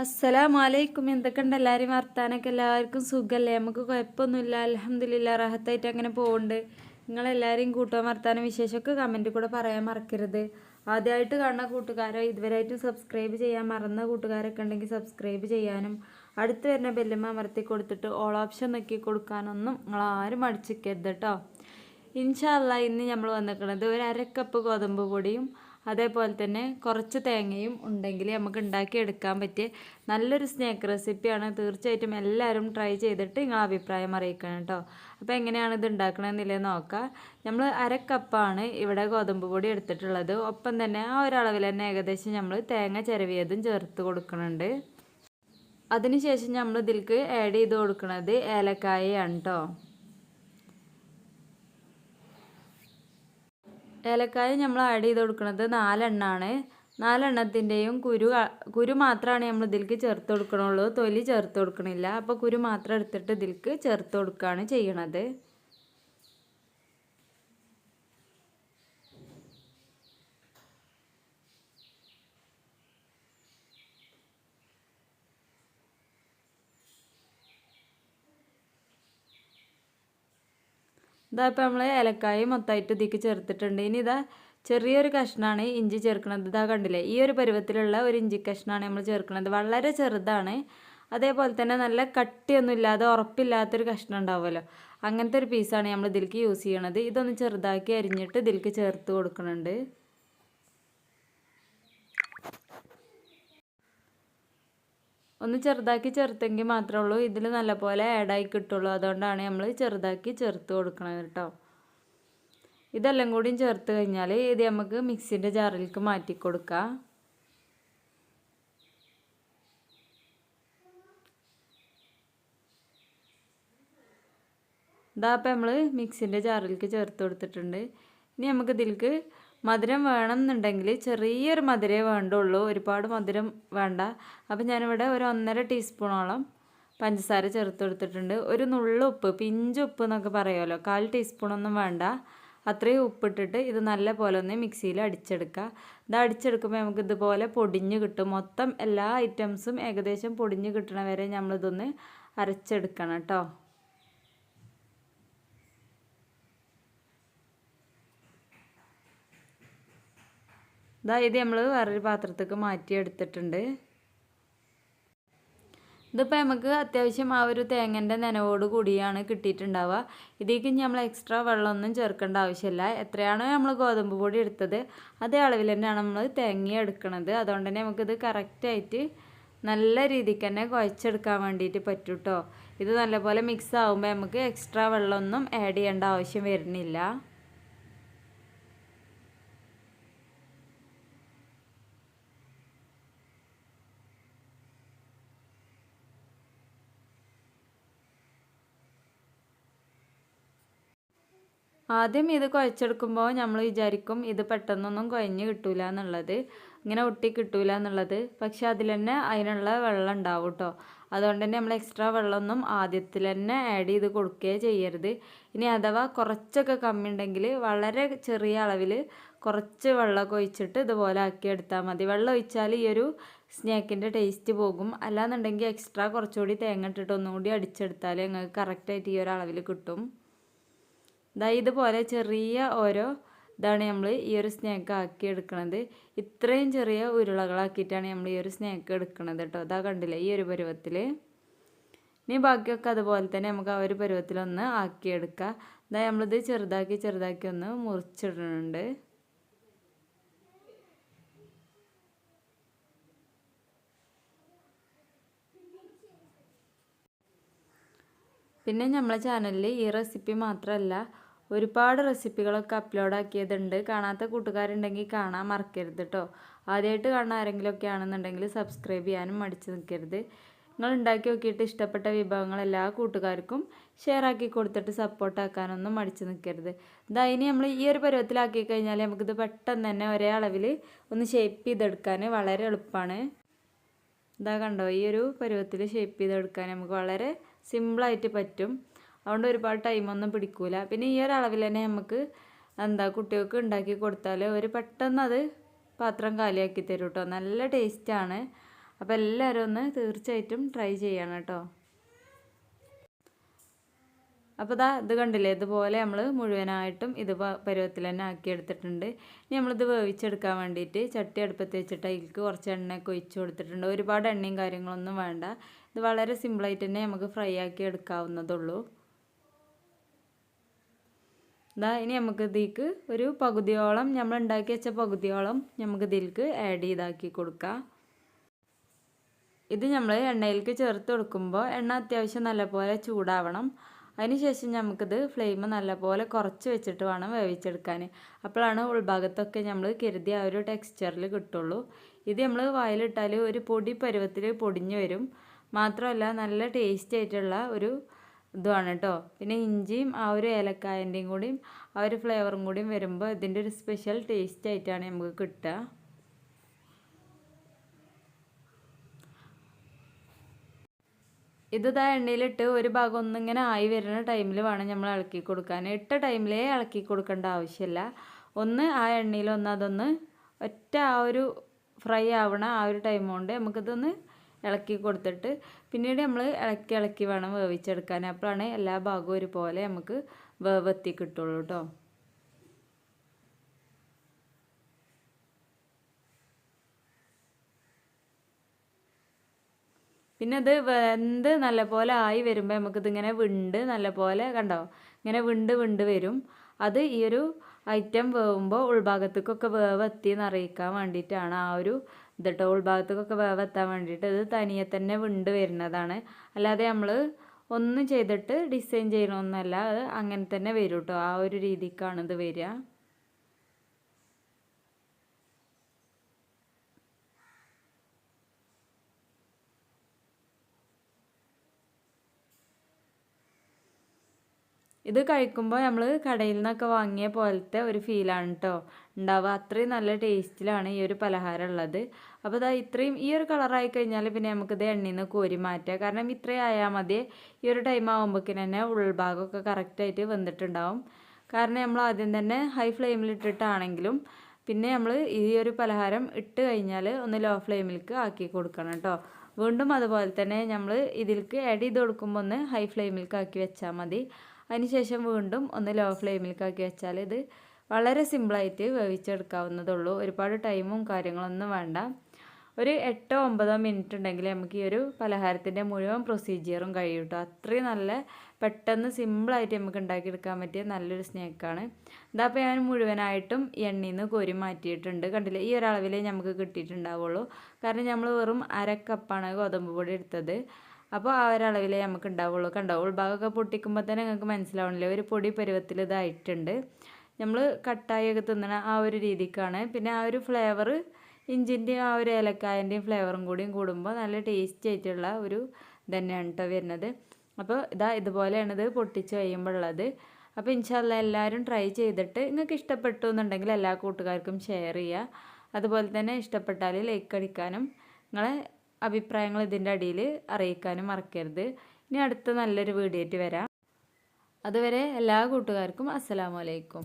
അസ്സലാമലൈക്കും. എന്തൊക്കെയുണ്ട്? എല്ലാവരും വർത്താനൊക്കെ എല്ലാവർക്കും സുഖമല്ലേ? നമുക്ക് കുഴപ്പമൊന്നുമില്ല. അലഹമില്ല റാഹത്തായിട്ട് അങ്ങനെ പോകുന്നുണ്ട് നിങ്ങളെല്ലാവരെയും കൂട്ടുവാൻ വർത്താനം വിശേഷമൊക്കെ കമന്റ് കൂടെ പറയാൻ മറക്കരുത്. ആദ്യമായിട്ട് കാണുന്ന കൂട്ടുകാരോ ഇതുവരെയായിട്ടും സബ്സ്ക്രൈബ് ചെയ്യാൻ മറന്ന കൂട്ടുകാരൊക്കെ ഉണ്ടെങ്കിൽ സബ്സ്ക്രൈബ് ചെയ്യാനും അടുത്ത് വരുന്ന ബെല്ലമ്മ അമർത്തി കൊടുത്തിട്ട് ഓൾ ഓപ്ഷൻ നോക്കി കൊടുക്കാനൊന്നും നിങ്ങൾ ആരും അടിച്ചിക്കരുത് കേട്ടോ ഇൻഷാല്ല ഇന്ന് നമ്മൾ വന്നിരിക്കുന്നത് ഒരു അരക്കപ്പ് ഗോതമ്പ് പൊടിയും അതേപോലെ തന്നെ കുറച്ച് തേങ്ങയും ഉണ്ടെങ്കിൽ നമുക്ക് ഉണ്ടാക്കിയെടുക്കാൻ പറ്റിയ നല്ലൊരു സ്നാക്ക് റെസിപ്പിയാണ്. തീർച്ചയായിട്ടും എല്ലാവരും ട്രൈ ചെയ്തിട്ട് നിങ്ങൾ അഭിപ്രായം അറിയിക്കണം കേട്ടോ. അപ്പോൾ എങ്ങനെയാണ് ഇത് ഉണ്ടാക്കണമെന്നില്ലേ നോക്കാം. നമ്മൾ അരക്കപ്പാണ് ഇവിടെ ഗോതമ്പ് പൊടി എടുത്തിട്ടുള്ളത്. ഒപ്പം തന്നെ ആ ഒരളവിൽ തന്നെ ഏകദേശം നമ്മൾ തേങ്ങ ചിരവിയതും ചേർത്ത് കൊടുക്കുന്നുണ്ട്. അതിനുശേഷം നമ്മൾ ഇതിലേക്ക് ആഡ് ചെയ്ത് കൊടുക്കുന്നത് ഏലക്കായയാണ് കേട്ടോ. ഏലക്കായ നമ്മൾ ആഡ് ചെയ്ത് കൊടുക്കുന്നത് നാലെണ്ണമാണ് നാലെണ്ണത്തിന്റെയും കുരു കുരു മാത്രമാണ് നമ്മൾ ഇതിലേക്ക് ചേർത്ത് കൊടുക്കണുള്ളൂ. തൊലി ചേർത്ത് കൊടുക്കണില്ല. അപ്പോൾ കുരു മാത്രം എടുത്തിട്ട് ഇതിലേക്ക് ചേർത്ത് കൊടുക്കുകയാണ് ചെയ്യണത്. ഇതാ ഇപ്പോൾ നമ്മൾ ഏലക്കായ മൊത്തമായിട്ട് ഇതിക്ക് ചേർത്തിട്ടുണ്ട്. ഇനി ഇതാ ചെറിയൊരു കഷ്ണമാണ് ഇഞ്ചി ചേർക്കുന്നത് ഇതാ കണ്ടില്ലേ? ഈ ഒരു പരുവത്തിലുള്ള ഒരു ഇഞ്ചി കഷ്ണമാണ് നമ്മൾ ചേർക്കുന്നത് വളരെ ചെറുതാണ്. അതേപോലെ തന്നെ നല്ല കട്ടിയൊന്നും ഇല്ലാതെ ഉറപ്പില്ലാത്തൊരു കഷ്ണം ഉണ്ടാവുമല്ലോ? അങ്ങനത്തെ ഒരു പീസാണ് നമ്മൾ ഇതിലേക്ക് യൂസ് ചെയ്യണത്. ഇതൊന്ന് ചെറുതാക്കി അരിഞ്ഞിട്ട് ഇതിലേക്ക് ചേർത്ത് കൊടുക്കുന്നുണ്ട് ഒന്ന് ചെറുതാക്കി ചേർത്തെങ്കിൽ മാത്രമേ ഉള്ളൂ. ഇതിൽ നല്ലപോലെ ആഡായി കിട്ടുള്ളൂ. അതുകൊണ്ടാണ് നമ്മൾ ചെറുതാക്കി ചേർത്ത് കൊടുക്കണത് കേട്ടോ. ഇതെല്ലാം കൂടിയും ചേർത്ത് കഴിഞ്ഞാൽ ഇത് നമുക്ക് മിക്സിന്റെ ജാറിലേക്ക് മാറ്റി കൊടുക്കാം. ഇതാ അപ്പം നമ്മൾ മിക്സിന്റെ ജാറിലേക്ക് ചേർത്ത് കൊടുത്തിട്ടുണ്ട്. ഇനി നമുക്ക് ഇതിലേക്ക് മധുരം വേണമെന്നുണ്ടെങ്കിൽ ചെറിയൊരു മധുരമേ വേണ്ടുള്ളൂ. ഒരുപാട് മധുരം വേണ്ട. അപ്പം ഞാനിവിടെ ഒരു ഒന്നര ടീസ്പൂണോളം പഞ്ചസാര ചേർത്തെടുത്തിട്ടുണ്ട് ഒരു നുള്ളുപ്പ് ഉപ്പ് പിഞ്ച് ഉപ്പ് എന്നൊക്കെ പറയുമല്ലോ. കാൽ ടീസ്പൂണൊന്നും വേണ്ട. അത്രയും ഉപ്പിട്ടിട്ട് ഇത് നല്ല പോലെ ഒന്ന് മിക്സിയിൽ അടിച്ചെടുക്കുക. ഇത് അടിച്ചെടുക്കുമ്പോൾ നമുക്ക് ഇതുപോലെ പൊടിഞ്ഞ് കിട്ടും. മൊത്തം എല്ലാ ഐറ്റംസും ഏകദേശം പൊടിഞ്ഞ് കിട്ടണ വരെ നമ്മളിതൊന്ന് അരച്ചെടുക്കണം കേട്ടോ. ഇതാ ഇത് നമ്മൾ വേറൊരു പാത്രത്തേക്ക് മാറ്റി എടുത്തിട്ടുണ്ട് ഇതിപ്പോൾ നമുക്ക് അത്യാവശ്യം ആ ഒരു തേങ്ങന്റെ നനവോട് കൂടിയാണ് കിട്ടിയിട്ടുണ്ടാവുക. ഇതിലേക്ക് നമ്മൾ എക്സ്ട്രാ വെള്ളമൊന്നും ചേർക്കേണ്ട ആവശ്യമില്ല. എത്രയാണോ നമ്മൾ ഗോതമ്പ് പൊടി എടുത്തത് അതേ അളവിൽ തന്നെയാണ് നമ്മൾ തേങ്ങ എടുക്കുന്നത് അതുകൊണ്ട് തന്നെ നമുക്കിത് കറക്റ്റായിട്ട് നല്ല രീതിക്ക് തന്നെ കുഴച്ചെടുക്കാൻ വേണ്ടിയിട്ട് പറ്റും കേട്ടോ ഇത് നല്ലപോലെ മിക്സ് ആകുമ്പോൾ നമുക്ക് എക്സ്ട്രാ വെള്ളമൊന്നും ആഡ് ചെയ്യേണ്ട ആവശ്യം വരുന്നില്ല. ആദ്യം ഇത് കുഴച്ചെടുക്കുമ്പോൾ നമ്മൾ വിചാരിക്കും ഇത് പെട്ടെന്നൊന്നും കുഴഞ്ഞ് കിട്ടൂല എന്നുള്ളത്. ഇങ്ങനെ ഒട്ടി കിട്ടൂല എന്നുള്ളത്. പക്ഷെ അതിൽ തന്നെ അതിനുള്ള വെള്ളം ഉണ്ടാവും കേട്ടോ അതുകൊണ്ട് തന്നെ നമ്മൾ എക്സ്ട്രാ വെള്ളമൊന്നും ആദ്യത്തിൽ തന്നെ ആഡ് ചെയ്ത് കൊടുക്കുകയേ ചെയ്യരുത്. ഇനി അഥവാ കുറച്ചൊക്കെ കമ്മി ഉണ്ടെങ്കിൽ വളരെ ചെറിയ അളവിൽ കുറച്ച് വെള്ളമൊക്കെ ഒഴിച്ചിട്ട് ഇതുപോലെ ആക്കി എടുത്താൽ മതി. വെള്ളം ഒഴിച്ചാൽ ഈ ഒരു സ്നാക്കിന്റെ ടേസ്റ്റ് പോകും. അല്ലാന്നുണ്ടെങ്കിൽ എക്സ്ട്രാ കുറച്ചുകൂടി തേങ്ങ ഇട്ടിട്ട് ഒന്നുകൂടി അടിച്ചെടുത്താൽ ഞങ്ങൾക്ക് കറക്റ്റായിട്ട് ഈ ഒരു അളവിൽ കിട്ടും. ഇതാ ഇതുപോലെ ചെറിയ ഓരോ ഇതാണ് നമ്മൾ ഈ ഒരു സ്നേക്ക് ആക്കി എടുക്കുന്നത് ഇത്രയും ചെറിയ ഉരുളകളാക്കിയിട്ടാണ് നമ്മൾ ഈ ഒരു സ്നേക്ക് എടുക്കുന്നത് കേട്ടോ അതാ കണ്ടില്ലേ ഈ ഒരു പരുവത്തിൽ ഇനി ബാക്കിയൊക്കെ അതുപോലെ തന്നെ നമുക്ക് ആ ഒരു പരുവത്തിലൊന്ന് ആക്കിയെടുക്കാം. ഇതാ നമ്മളിത് ചെറുതാക്കി ചെറുതാക്കി ഒന്ന് മുറിച്ചിടുന്നുണ്ട്. പിന്നെ നമ്മളെ ചാനലിൽ ഈ റെസിപ്പി മാത്രമല്ല ഒരുപാട് റെസിപ്പികളൊക്കെ അപ്ലോഡ് ആക്കിയതുണ്ട്. കാണാത്ത കൂട്ടുകാരുണ്ടെങ്കിൽ കാണാൻ മറക്കരുത് കേട്ടോ ആദ്യമായിട്ട് കാണാൻ ആരെങ്കിലുമൊക്കെ ആണെന്നുണ്ടെങ്കിൽ സബ്സ്ക്രൈബ് ചെയ്യാനും മടിച്ച് നിൽക്കരുത്. നിങ്ങൾ ഉണ്ടാക്കി നോക്കിയിട്ട് ഇഷ്ടപ്പെട്ട വിഭവങ്ങൾ എല്ലാ കൂട്ടുകാർക്കും ഷെയർ ആക്കി കൊടുത്തിട്ട് സപ്പോർട്ട് ആക്കാനൊന്നും മടിച്ച് നിൽക്കരുത്. ഇതാ ഇനി നമ്മൾ ഈ ഒരു പരുവത്തിലാക്കി കഴിഞ്ഞാൽ നമുക്കിത് പെട്ടെന്ന് തന്നെ ഒരേ അളവിൽ ഒന്ന് ഷേപ്പ് ചെയ്തെടുക്കാൻ വളരെ എളുപ്പമാണ്. ഇതാ കണ്ടോ ഈ ഒരു പരുവത്തിൽ ഷേപ്പ് ചെയ്തെടുക്കാൻ നമുക്ക് വളരെ സിമ്പിളായിട്ട് പറ്റും. അതുകൊണ്ട് ഒരുപാട് ടൈമൊന്നും പിടിക്കൂല. പിന്നെ ഈ ഒരു അളവിൽ തന്നെ നമുക്ക് എന്താ കുട്ടികൾക്ക് ഉണ്ടാക്കി കൊടുത്താൽ ഒരു പെട്ടെന്ന് അത് പാത്രം കാലിയാക്കി തരും കേട്ടോ നല്ല ടേസ്റ്റാണ് അപ്പോൾ എല്ലാവരും ഒന്ന് തീർച്ചയായിട്ടും ട്രൈ ചെയ്യണം കേട്ടോ അപ്പോൾ ഇതാ ഇത് കണ്ടില്ലേ? ഇതുപോലെ നമ്മൾ മുഴുവനായിട്ടും ഇത് പരുവത്തിൽ തന്നെ ആക്കി എടുത്തിട്ടുണ്ട്. ഇനി നമ്മളിത് വേവിച്ചെടുക്കാൻ വേണ്ടിയിട്ട് ചട്ടി അടുപ്പത്ത് വെച്ചിട്ട് അതിലേക്ക് കുറച്ച് എണ്ണയൊക്കെ ഒഴിച്ചു കൊടുത്തിട്ടുണ്ട്. ഒരുപാട് എണ്ണയും കാര്യങ്ങളൊന്നും വേണ്ട. ഇത് വളരെ സിമ്പിളായിട്ട് തന്നെ നമുക്ക് ഫ്രൈ ആക്കി എടുക്കാവുന്നതുള്ളൂ ഇതാ ഇനി നമുക്ക് ഇതിലേക്ക് ഒരു പകുതിയോളം നമ്മൾ ഉണ്ടാക്കി വെച്ച പകുതിയോളം നമുക്ക് ഇതിലേക്ക് ആഡ് ചെയ്താക്കി കൊടുക്കാം. ഇത് നമ്മൾ എണ്ണയിലേക്ക് ചേർത്ത് കൊടുക്കുമ്പോൾ എണ്ണ അത്യാവശ്യം നല്ലപോലെ ചൂടാവണം. അതിനുശേഷം നമുക്കിത് ഫ്ലെയിം നല്ലപോലെ കുറച്ച് വെച്ചിട്ട് വേണം വേവിച്ചെടുക്കാൻ. അപ്പോഴാണ് ഉൾഭാഗത്തൊക്കെ നമ്മൾ കരുതിയ ആ ഒരു ടെക്സ്ചറിൽ കിട്ടുള്ളൂ. ഇത് നമ്മൾ വായിലിട്ടാൽ ഒരു പൊടി പരുവത്തിൽ പൊടിഞ്ഞു വരും. മാത്രമല്ല നല്ല ടേസ്റ്റ് ആയിട്ടുള്ള ഒരു ഇതുമാണ് കേട്ടോ പിന്നെ ഇഞ്ചിയും ആ ഒരു ഏലക്കായന്റെയും കൂടിയും ആ ഒരു ഫ്ലേവറും കൂടിയും വരുമ്പോൾ ഇതിന്റെ ഒരു സ്പെഷ്യൽ ടേസ്റ്റ് ആയിട്ടാണ് നമുക്ക് കിട്ടുക. ഇത് താ എണ്ണയിലിട്ട് ഒരു ഭാഗം ഒന്നിങ്ങനെ ആയി വരുന്ന ടൈമിൽ വേണം നമ്മൾ ഇളക്കി കൊടുക്കാൻ. ഇട്ട ടൈമിലേ ഇളക്കി കൊടുക്കേണ്ട ആവശ്യമില്ല. ഒന്ന് ആ എണ്ണയിൽ ഒന്ന് അതൊന്ന് ഒറ്റ ആ ഒരു ഫ്രൈ ആവണ ആ ഒരു ടൈം കൊണ്ട് നമുക്കിതൊന്ന് ഇളക്കി കൊടുത്തിട്ട് പിന്നീട് നമ്മൾ ഇളക്കി ഇളക്കി വേണം വേവിച്ചെടുക്കാൻ. അപ്പോഴാണ് എല്ലാ ഭാഗവും ഒരുപോലെ നമുക്ക് വേവെത്തി കിട്ടുള്ളൂ കേട്ടോ പിന്നെ അത് വെന്ത് നല്ലപോലെ ആയി വരുമ്പോൾ നമുക്കിതിങ്ങനെ വിണ്ട് നല്ലപോലെ കണ്ടോ? ഇങ്ങനെ വിണ്ട് വിണ്ട് വരും. അത് ഈ ഒരു ഐറ്റം വേവുമ്പോൾ ഉൾഭാഗത്തേക്കൊക്കെ വേവ് എത്തിയെന്ന് അറിയിക്കാൻ വേണ്ടിയിട്ടാണ് ആ ഒരു ഇതിട്ടോ ഉൾഭാഗത്തേക്കൊക്കെ വേവ് എത്താൻ വേണ്ടിയിട്ട് ഇത് തനിയെ തന്നെ വിണ്ട് വരുന്നതാണ്. അല്ലാതെ നമ്മൾ ഒന്നും ചെയ്തിട്ട് ഡിസൈൻ ചെയ്യണമെന്നല്ല അത് അങ്ങനെ തന്നെ വരും കേട്ടോ ആ ഒരു രീതിക്കാണ് ഇത് വരിക. ഇത് കഴിക്കുമ്പോൾ നമ്മൾ കടയിൽ നിന്നൊക്കെ വാങ്ങിയ പോലത്തെ ഒരു ഫീലാണ് കേട്ടോ ഉണ്ടാവുക. അത്രയും നല്ല ടേസ്റ്റിലാണ് ഈ ഒരു പലഹാരം ഉള്ളത്. അപ്പോൾ ഇതാ ഇത്രയും ഈ ഒരു കളറായി കഴിഞ്ഞാൽ പിന്നെ നമുക്കിത് എണ്ണയിൽ നിന്ന് കോരി മാറ്റുക കാരണം ഇത്രയും ആയാൽ മതി. ഈ ഒരു ടൈം ആകുമ്പോഴേക്കിന് തന്നെ ഉൾഭാഗമൊക്കെ കറക്റ്റായിട്ട് വെന്തിട്ടുണ്ടാവും കാരണം നമ്മൾ ആദ്യം തന്നെ ഹൈ ഫ്ലെയിമിലിട്ടിട്ടാണെങ്കിലും പിന്നെ നമ്മൾ ഈ ഒരു പലഹാരം ഇട്ട് കഴിഞ്ഞാൽ ഒന്ന് ലോ ഫ്ലെയിമിലേക്ക് ആക്കി കൊടുക്കണം കേട്ടോ വീണ്ടും അതുപോലെ തന്നെ നമ്മൾ ഇതിലേക്ക് ആഡ് ചെയ്ത് കൊടുക്കുമ്പോൾ ഒന്ന് ഹൈ ഫ്ലെയിമിലേക്ക് ആക്കി വെച്ചാൽ മതി. അതിനുശേഷം വീണ്ടും ഒന്ന് ലോ ഫ്ലെയിമിലേക്കാക്കി വെച്ചാൽ ഇത് വളരെ സിമ്പിളായിട്ട് വേവിച്ചെടുക്കാവുന്നതുള്ളൂ. ഒരുപാട് ടൈമും കാര്യങ്ങളൊന്നും വേണ്ട. ഒരു എട്ടോ ഒമ്പതോ മിനിറ്റ് ഉണ്ടെങ്കിൽ നമുക്ക് ഈ ഒരു പലഹാരത്തിന്റെ മുഴുവൻ പ്രൊസീജിയറും കഴിയും കേട്ടോ അത്രയും നല്ല പെട്ടെന്ന് സിമ്പിളായിട്ട് നമുക്ക് ഉണ്ടാക്കിയെടുക്കാൻ പറ്റിയ നല്ലൊരു സ്നേക്കാണ് ഇതപ്പോൾ ഞാൻ മുഴുവനായിട്ടും എണ്ണയിൽ നിന്ന് കോരി മാറ്റിയിട്ടുണ്ട്. കണ്ടില്ലേ? ഈ ഒരളവിലേ നമുക്ക് കിട്ടിയിട്ടുണ്ടാവുള്ളൂ. കാരണം നമ്മൾ വെറും അര കപ്പാണ് ഗോതമ്പ് പൊടി എടുത്തത്. അപ്പോൾ ആ ഒരളവിലേ നമുക്ക് ഉണ്ടാവുള്ളൂ കണ്ടോ ഉൾഭാഗമൊക്കെ പൊട്ടിക്കുമ്പോൾ തന്നെ നിങ്ങൾക്ക് മനസ്സിലാവണില്ലേ. ഒരു പൊടി പരുവത്തിൽ ഇതായിട്ടുണ്ട് നമ്മൾ കട്ടായൊക്കെ തിന്നണ ആ ഒരു രീതിക്കാണ്. പിന്നെ ആ ഒരു ഫ്ലേവർ ഇഞ്ചിന്റെയും ആ ഒരു ഏലക്കായന്റെയും ഫ്ലേവറും കൂടിയും കൂടുമ്പോൾ നല്ല ടേസ്റ്റി ആയിട്ടുള്ള ഒരു തന്നെയാണ് കേട്ടോ വരുന്നത്. അപ്പോൾ ഇതാ ഇതുപോലെയാണ് ഇത് പൊട്ടിച്ച് കഴിയുമ്പോഴുള്ളത് അപ്പോൾ ഇൻഷാല്ല എല്ലാവരും ട്രൈ ചെയ്തിട്ട് നിങ്ങൾക്ക് ഇഷ്ടപ്പെട്ടു എന്നുണ്ടെങ്കിൽ എല്ലാ കൂട്ടുകാർക്കും ഷെയർ ചെയ്യുക. അതുപോലെ തന്നെ ഇഷ്ടപ്പെട്ടാൽ ലൈക്ക് അടിക്കാനും. നിങ്ങളെ അഭിപ്രായങ്ങൾ ഇതിന്റെ അടിയിൽ അറിയിക്കാനും മറക്കരുത്. ഇനി അടുത്ത നല്ലൊരു വീഡിയോ ആയിട്ട് വരാം. അതുവരെ എല്ലാ കൂട്ടുകാർക്കും അസ്സലാമലൈക്കും